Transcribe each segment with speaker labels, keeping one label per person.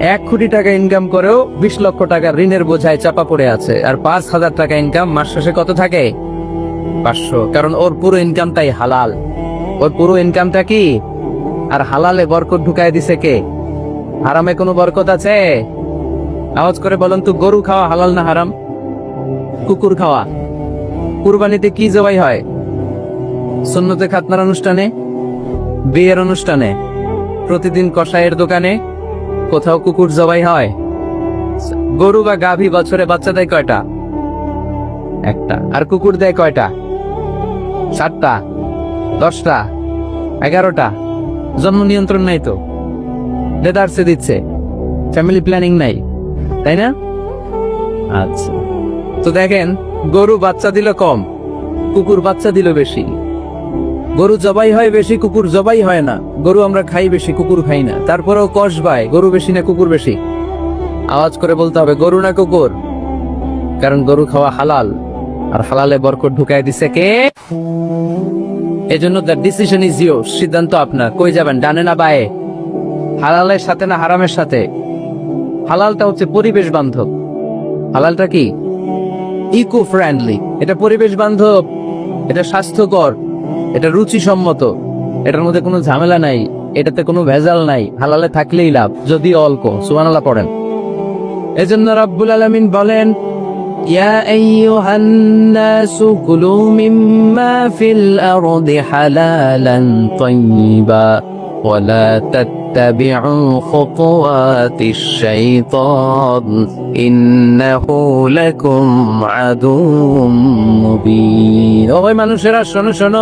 Speaker 1: এক কোটি টাকা ইনকাম করেও বিশ লক্ষ টাকা ঋণের বোঝায় চাপা পড়ে আছে। আর পাঁচ হাজার টাকা ইনকাম মাস শেষে কত থাকে? পাঁচশো। কারণ ওর পুরো ইনকামটাই হালাল। ওর পুরো ইনকামটা কি? আর হালালে বরকত ঢুকায় দিছে কে? হারামে কোনো বরকত আছে? আওয়াজ করে বলেন তো, গরু খাওয়া হালাল না হারাম? কুকুর খাওয়া? কুরবানিতে কি জবাই হয়? সুন্নতে খাতনার অনুষ্ঠানে? বিয়ের অনুষ্ঠানে? প্রতিদিন কষাইয়ের দোকানে? কোথাও কুকুর জবাই হয়। গরু বা গাভী বছরে বাচ্চা দেয় কয়টা? একটা। আর কুকুর দেয় কয়টা? সাতটা। দশটা। এগারোটা। জন্ম নিয়ন্ত্রণ নাই তো। দেদারসে দিচ্ছে। ফ্যামিলি প্ল্যানিং নাই। তাই না? আচ্ছা। তো দেখেন, গরু বাচ্চা দিল কম, কুকুর বাচ্চা দিল বেশি। গরু জবাই হয়, বেশি কুকুর জবাই হয় না। গরু আমরা খাই, বেশি কুকুর খাই না। তারপরেও কষ বায় গরু বেশি না কুকুর বেশি। আওয়াজ করে বলতে হবে, গরু না কুকুর? কারণ গরু খাওয়া হালাল। আর হালালে বরকত ঢুকাই দিছে কে? এজন্য দ্য ডিসিশন ইজ ইউর সিদ্ধান্ত আপনার। কই যাবেন, ডানে না বায়ে? হালালের সাথে না হারামের সাথে? হালালটা হচ্ছে পরিবেশ বান্ধব। হালালটা কি? ইকো ফ্রেন্ডলি এটা পরিবেশ বান্ধব। এটা স্বাস্থ্যকর। এটা রুচিসম্মত এটার মধ্যে কোনো ঝামেলা নাই এটাতে কোনো ভেজাল নাই হালালে থাকলেই লাভ যদি অল্প সুবহানাল্লাহ পড়েন এজন্য রাব্বুল আলামিন বলেন يا أيها الناس كلوا مما في الأرض حلالا طيبا ولا تتبعوا خطوات الشيطان إنه لكم عدو مبين ওই মানুষেরা শোনো শোনো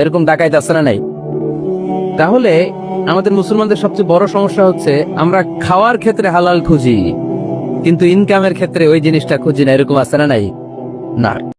Speaker 1: এরকম ডাকাইতে আছে না নাই? তাহলে আমাদের মুসলমানদের সবচেয়ে বড় সমস্যা হচ্ছে আমরা খাওয়ার ক্ষেত্রে হালাল খুঁজি, কিন্তু ইনকামের ক্ষেত্রে ওই জিনিসটা খুঁজি না, এরকম আছে না নাই? না।